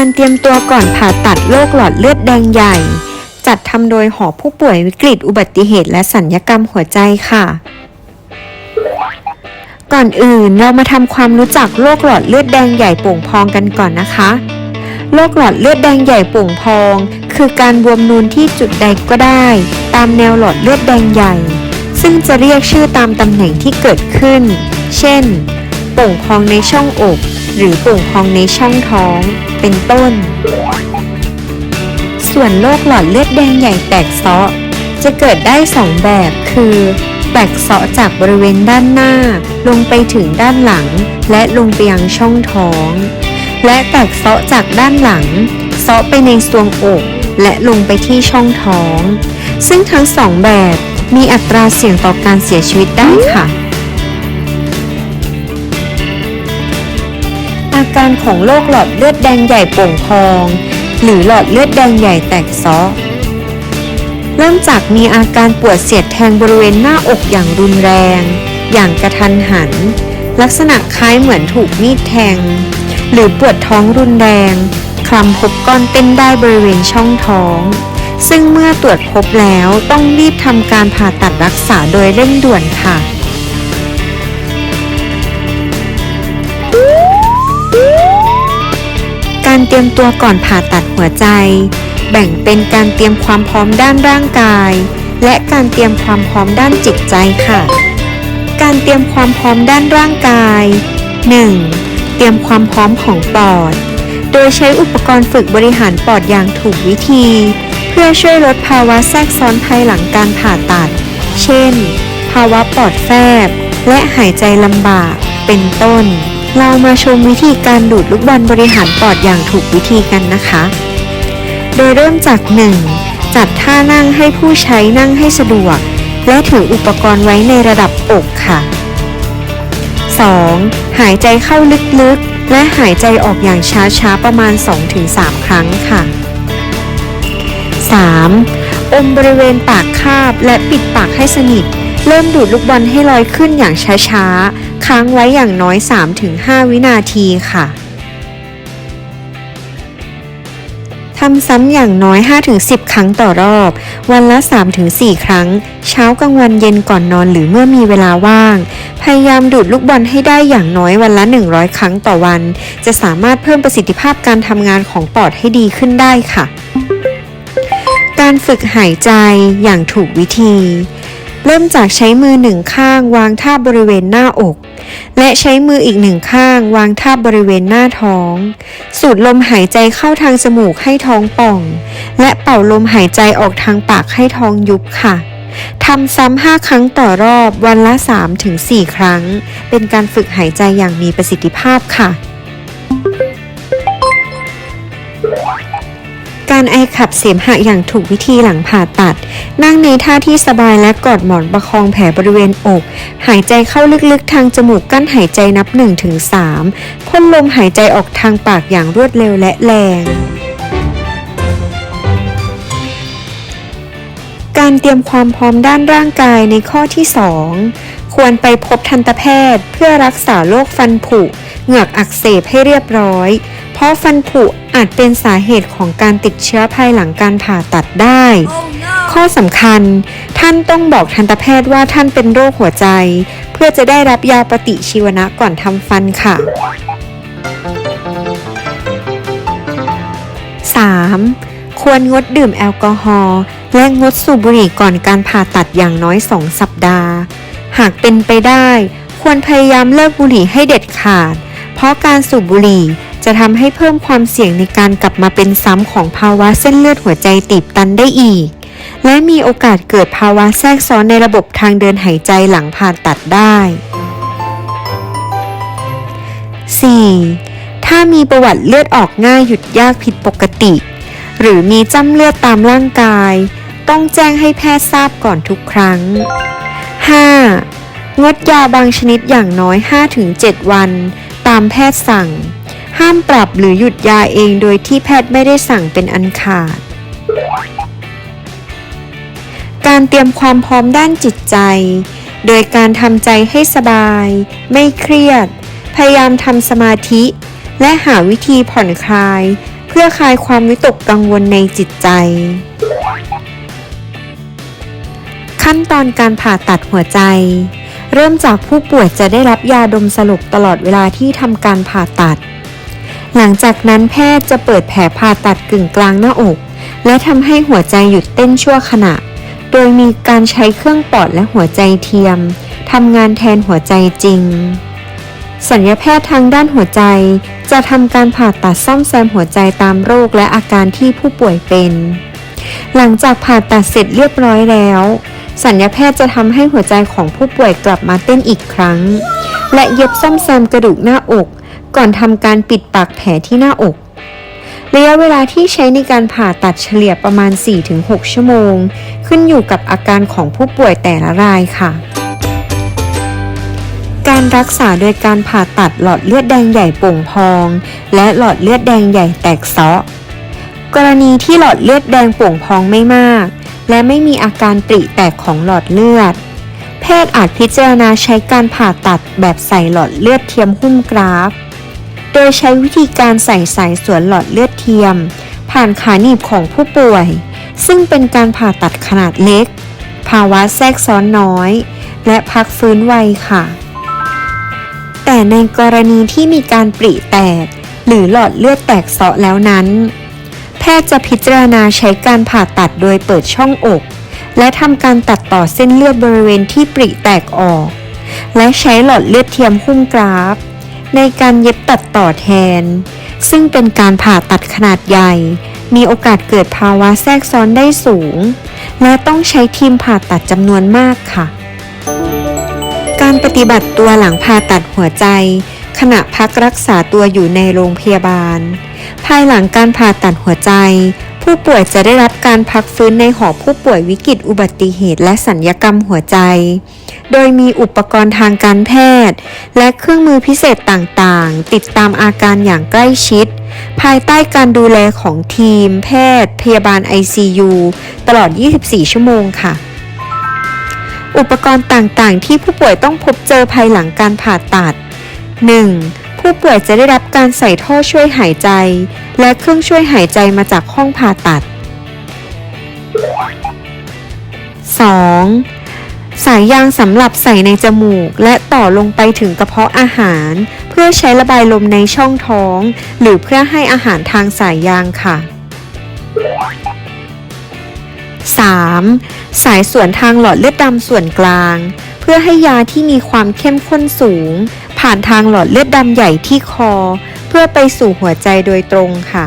การเตรียมตัวก่อนผ่าตัดโรคหลอดเลือดแดงใหญ่ จัดทำโดยหอผู้ป่วยวิกฤตอุบัติเหตุและสัญญกรรมหัวใจค่ะ ก่อนอื่นเรามาทำความรู้จักโรคหลอดเลือดแดงใหญ่โป่งพองกันก่อนนะคะโรคหลอดเลือดแดงใหญ่โป่งพอง คือการบวมนูนที่จุดใดก็ได้ ตามแนวหลอดเลือดแดงใหญ่ ซึ่งจะเรียกชื่อตามตำแหน่งที่เกิดขึ้น เช่น โป่งพองในช่องอก หรือโป่งพองในช่องท้อง เป็นต้น ส่วนโรคหลอดเลือดแดงใหญ่แตกเซาะ จะเกิดได้สองแบบคือ แตกเซาะจากบริเวณด้านหน้า ลงไปถึงด้านหลัง และลงไปยังช่องท้อง และแตกเซาะจากด้านหลังเซาะไปในทรวงอกและลงไปที่ช่องท้อง ซึ่งทั้งสองแบบมีอัตราเสี่ยงต่อการเสียชีวิตได้ค่ะ อาการของโรคหลอดเลือดแดงใหญ่โป่งพอง หรือหลอดเลือดแดงใหญ่แตกซาะเริ่มจากมีอาการปวดเสียดแทงบริเวณหน้าอกอย่างรุนแรง อย่างกระทันหัน ลักษณะคล้ายเหมือนถูกมีดแทง หรือปวดท้องรุนแรง คลำพบก้อนเต้นได้บริเวณช่องท้อง ซึ่งเมื่อตรวจพบแล้วต้องรีบทำการผ่าตัดรักษาโดยเร่งด่วนค่ะ การเตรียมตัวก่อนผ่าตัดหัวใจ แบ่งเป็นการเตรียมความพร้อมด้านร่างกาย และการเตรียมความพร้อมด้านจิตใจค่ะ การเตรียมความพร้อมด้านร่างกาย 1. เตรียมความพร้อมของปอด โดยใช้อุปกรณ์ฝึกบริหารปอดอย่างถูกวิธี เพื่อช่วยลดภาวะแทรกซ้อนภายหลังการผ่าตัด เช่น ภาวะปอดแฟบ และหายใจลำบาก เป็นต้น เรามาชมวิธีการดูดลูกบอลบริหารปอดอย่างถูกวิธีกันนะคะ โดยเริ่มจาก 1. จัดท่านั่งให้ผู้ใช้นั่งให้สะดวก และถืออุปกรณ์ไว้ในระดับอกค่ะ 2. หายใจเข้าลึกๆ และหายใจออกอย่างช้าๆ ประมาณ 2-3 ครั้งค่ะ 3. อมบริเวณปากคาบและปิดปากให้สนิท เริ่มดูดลูกบอลให้ลอยขึ้นอย่างช้าๆ ค้างไว้อย่างน้อย 3-5 วินาทีค่ะทำซ้ำอย่างน้อย 5-10 ครั้งต่อรอบ วันละ 3-4 ครั้ง เช้ากลางวันเย็นก่อนนอนหรือเมื่อมีเวลาว่าง พยายามดูดลูกบอลให้ได้อย่างน้อยวันละ 100 ครั้งต่อวัน จะสามารถเพิ่มประสิทธิภาพการทำงานของปอดให้ดีขึ้นได้ค่ะ การฝึกหายใจอย่างถูกวิธี เริ่มจากใช้มือหนึ่งข้างวางท่าบบริเวณหน้าอก และใช้มืออีกหนึ่งข้าง วางท่าบบริเวณหน้าท้อง สูดลมหายใจเข้าทางจมูกให้ท้องป่อง และเป่าลมหายใจออกทางปากให้ท้องยุบค่ะทำซ้ำห้าครั้งต่อรอบวันละ 3-4 ครั้ง เป็นการฝึกหายใจอย่างมีประสิทธิภาพค่ะ การไอขับเสมหะอย่างถูกวิธีหลังผ่าตัด นั่งในท่าที่สบายและกอดหมอนประคองแผลบริเวณอก หายใจเข้าลึกๆ ทางจมูกกั้นหายใจนับ1-3พ่นลมหายใจออกทางปากอย่างรวดเร็วและแรงการเตรียมความพร้อมด้านร่างกายในข้อที่ 2 ควรไปพบทันตแพทย์ เพื่อรักษาโรคฟันผุ เหงือกอักเสบให้เรียบร้อย เพราะฟันผุอาจเป็นสาเหตุของการติดเชื้อภายหลังการผ่าตัดได้ ข้อสำคัญ ท่านต้องบอกทันตแพทย์ว่าท่านเป็นโรคหัวใจ เพื่อจะได้รับยาปฏิชีวนะก่อนทำฟันค่ะ 3. ควรงดดื่มแอลกอฮอล์และงดสูบบุหรี่ก่อนการผ่าตัดอย่างน้อย 2 สัปดาห์ หากเป็นไปได้ ควรพยายามเลิกบุหรี่ให้เด็ดขาด เพราะการสูบบุหรี่จะทำให้เพิ่มความเสี่ยงในการกลับมาเป็นซ้ำของภาวะเส้นเลือดหัวใจตีบตันได้อีก และมีโอกาสเกิดภาวะแทรกซ้อนในระบบทางเดินหายใจหลังผ่าตัดได้ 4. ถ้ามีประวัติเลือดออกง่ายหยุดยากผิดปกติ หรือมีจ้ำเลือดตามร่างกาย ต้องแจ้งให้แพทย์ทราบก่อนทุกครั้ง 5. งดยาบางชนิดอย่างน้อย 5-7 วัน ตามแพทย์สั่ง ห้ามปรับหรือหยุดยาเองโดยที่แพทย์ไม่ได้สั่งเป็นอันขาด การเตรียมความพร้อมด้านจิตใจ โดยการทำใจให้สบาย ไม่เครียด พยายามทำสมาธิ และหาวิธีผ่อนคลาย เพื่อคลายความวิตกกังวลในจิตใจ ขั้นตอนการผ่าตัดหัวใจ เริ่มจากผู้ป่วยจะได้รับยาดมสลบตลอดเวลาที่ทำการผ่าตัด หลังจากนั้นแพทย์จะเปิดแผลผ่าตัดกึ่งกลางหน้าอกและทำให้หัวใจหยุดเต้นชั่วขณะ โดยมีการใช้เครื่องปอดและหัวใจเทียมทำงานแทนหัวใจจริง สัญญาแพทย์ทางด้านหัวใจ จะทำการผ่าตัดซ่อมแซมหัวใจตามโรคและอาการที่ผู้ป่วยเป็น หลังจากผ่าตัดเสร็จเรียบร้อยแล้ว สัญญาแพทย์จะทำให้หัวใจของผู้ป่วยกลับมาเต้นอีกครั้ง และเย็บซ่อมแซมกระดูกหน้าอก ก่อนทำการปิดปากแผลที่หน้าอก ระยะเวลาที่ใช้ในการผ่าตัดเฉลี่ยประมาณ 4-6 ชั่วโมง ขึ้นอยู่กับอาการของผู้ป่วยแต่ละรายค่ะ การรักษาโดยการผ่าตัดหลอดเลือดแดงใหญ่โป่งพอง และหลอดเลือดแดงใหญ่แตกเซาะ กรณีที่หลอดเลือดแดงโป่งพองไม่มาก และไม่มีอาการปริแตกของหลอดเลือด แพทย์อาจพิจารณาใช้การผ่าตัดแบบใส่หลอดเลือดเทียมหุ้มกราฟ โดยใช้วิธีการใส่สายสวนหลอดเลือด เทียม ผ่านขาหนีบของผู้ป่วย ซึ่งเป็นการผ่าตัดขนาดเล็ก ภาวะแทรกซ้อนน้อย และพักฟื้นไวค่ะ แต่ในกรณีที่มีการปริแตก หรือหลอดเลือดแตกเสาะแล้วนั้น แพทย์จะพิจารณาใช้การผ่าตัดโดยเปิดช่องอก และทำการตัดต่อเส้นเลือดบริเวณที่ปริแตกออก และใช้หลอดเลือดเทียมหุ้มกราฟในการเย็บตัดต่อแทน ซึ่งเป็นการผ่าตัดขนาดใหญ่ มีโอกาสเกิดภาวะแทรกซ้อนได้สูง และต้องใช้ทีมผ่าตัดจำนวนมากค่ะ การปฏิบัติตัวหลังผ่าตัดหัวใจ ขณะพักรักษาตัวอยู่ในโรงพยาบาล ภายหลังการผ่าตัดหัวใจ ผู้ป่วยจะได้รับการพักฟื้นในหอผู้ป่วยวิกฤตอุบัติเหตุและสัญญกรรมหัวใจ โดยมีอุปกรณ์ทางการแพทย์ และเครื่องมือพิเศษต่างๆ ติดตามอาการอย่างใกล้ชิด ภายใต้การดูแลของทีม แพทย์ พยาบาล ICU ตลอด 24 ชั่วโมงค่ะอุปกรณ์ต่างๆ ที่ผู้ป่วยต้องพบเจอภายหลังการผ่าตัด 1. ผู้ป่วยจะได้รับการใส่ท่อช่วยหายใจ และเครื่องช่วยหายใจมาจากห้องผ่าตัด 2. สายยางสำหรับใส่ในจมูก และต่อลงไปถึงกระเพาะอาหาร เพื่อใช้ระบายลมในช่องท้อง หรือเพื่อให้อาหารทางสายยางค่ะ 3. สายส่วนทางหลอดเลือดดำส่วนกลาง เพื่อให้ยาที่มีความเข้มข้นสูง ผ่านทางหลอดเลือดดำใหญ่ที่คอ พื่อไปสู่หัวใจโดยตรงค่ะ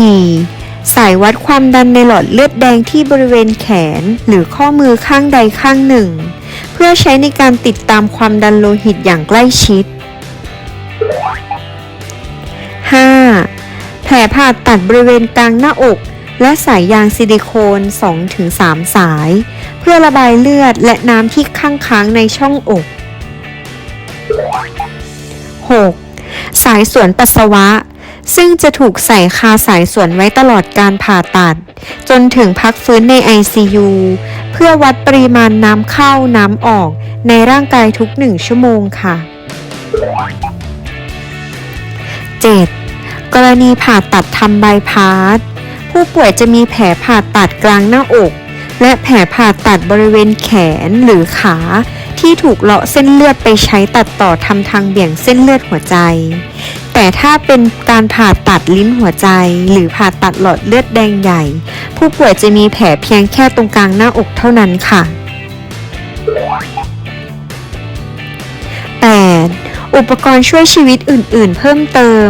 4. สายวัดความดันในหลอดเลือดแดงที่บริเวณแขนหรือข้อมือข้างใดข้างหนึ่ง เพื่อใช้ในการติดตามความดันโลหิตอย่างใกล้ชิด 5. แผลผ่าตัดบริเวณกลางหน้าอก และสายยางซิลิโคน 2-3 สาย เพื่อระบายเลือดและน้ำที่ข้างค้างในช่องอก 6. สายสวนปัสสาวะ ซึ่งจะถูกใส่คาสายสวนไว้ตลอดการผ่าตัด จนถึงพักฟื้นใน ICU เพื่อวัดปริมาณน้ำเข้าน้ำออกในร่างกายทุกหนึ่งชั่วโมงค่ะ 7. กรณีผ่าตัดทำบายพาสผู้ป่วยจะมีแผลผ่าตัดกลางหน้าอก และแผลผ่าตัดบริเวณแขนหรือขา ที่ถูกเลาะเส้นเลือดไปใช้ตัดต่อทำทางเบี่ยงเส้นเลือดหัวใจ แต่ถ้าเป็นการผ่าตัดลิ้นหัวใจ หรือผ่าตัดหลอดเลือดแดงใหญ่ ผู้ป่วยจะมีแผลเพียงแค่ตรงกลางหน้าอกเท่านั้นค่ะ 8. อุปกรณ์ช่วยชีวิตอื่น ๆ เพิ่มเติม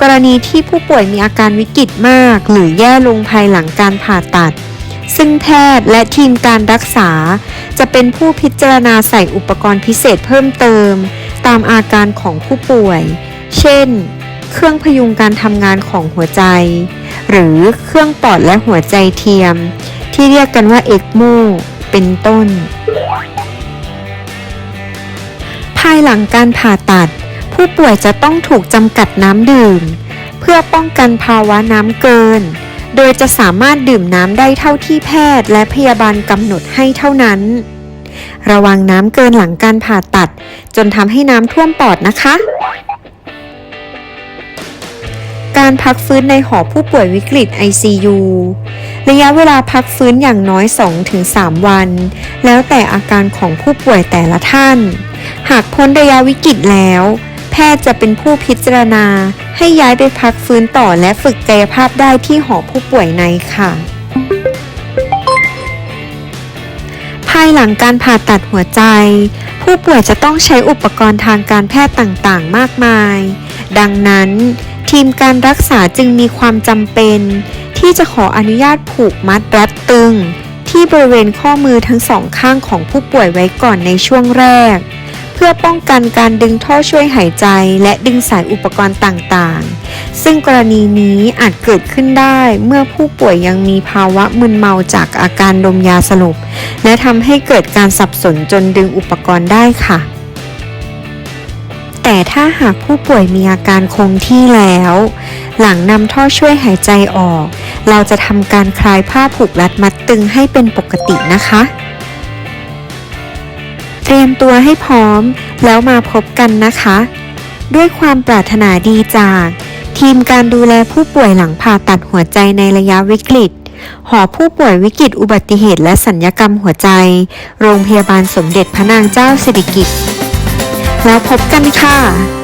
กรณีที่ผู้ป่วยมีอาการวิกฤตมาก หรือแย่ลงภายหลังการผ่าตัด ซึ่งแพทย์และทีมการรักษา จะเป็นผู้พิจารณาใส่อุปกรณ์พิเศษเพิ่มเติม ตามอาการของผู้ป่วย เช่น เครื่องพยุงการทำงานของหัวใจ หรือเครื่องปอดและหัวใจเทียม ที่เรียกกันว่าเอ็กโมเป็นต้น ภายหลังการผ่าตัด ผู้ป่วยจะต้องถูกจำกัดน้ำดื่ม เพื่อป้องกันภาวะน้ำเกิน โดยจะสามารถดื่มน้ำได้เท่าที่แพทย์และพยาบาลกำหนดให้เท่านั้น ระวังน้ำเกินหลังการผ่าตัด จนทำให้น้ำท่วมปอดนะคะ การพักฟื้นในหอผู้ป่วยวิกฤต ICU ระยะเวลาพักฟื้นอย่างน้อย 2-3 วัน แล้วแต่อาการของผู้ป่วยแต่ละท่าน หากพ้นระยะวิกฤตแล้ว แพทย์จะเป็นผู้พิจารณา ให้ย้ายไปพักฟื้นต่อและฝึกกายภาพได้ที่หอผู้ป่วยในค่ะ ภายหลังการผ่าตัดหัวใจ ผู้ป่วยจะต้องใช้อุปกรณ์ทางการแพทย์ต่างๆ มากมาย ดังนั้น ทีมการรักษาจึงมีความจำเป็น ที่จะขออนุญาตผูกมัดรัดตึง ที่บริเวณข้อมือทั้งสองข้างของผู้ป่วยไว้ก่อนในช่วงแรก เพื่อป้องกันการดึงท่อช่วยหายใจ และดึงสายอุปกรณ์ต่างๆ ซึ่งกรณีนี้อาจเกิดขึ้นได้เมื่อผู้ป่วยยังมีภาวะมึนเมาจากอาการดมยาสลบ และทำให้เกิดการสับสนจนดึงอุปกรณ์ได้ค่ะ แต่ถ้าหากผู้ป่วยมีอาการคงที่แล้ว หลังนำท่อช่วยหายใจออก เราจะทำการคลายผ้าผูกรัดมัดตึงให้เป็นปกตินะคะ เตรียมตัวให้พร้อม แล้วมาพบกันนะคะ ด้วยความปรารถนาดีจาก ทีมการดูแลผู้ป่วยหลังผ่าตัดหัวใจในระยะวิกฤต หอผู้ป่วยวิกฤตอุบัติเหตุและสัญญกรรมหัวใจ โรงพยาบาลสมเด็จพระนางเจ้าสิริกิติ์แล้วพบกันค่ะ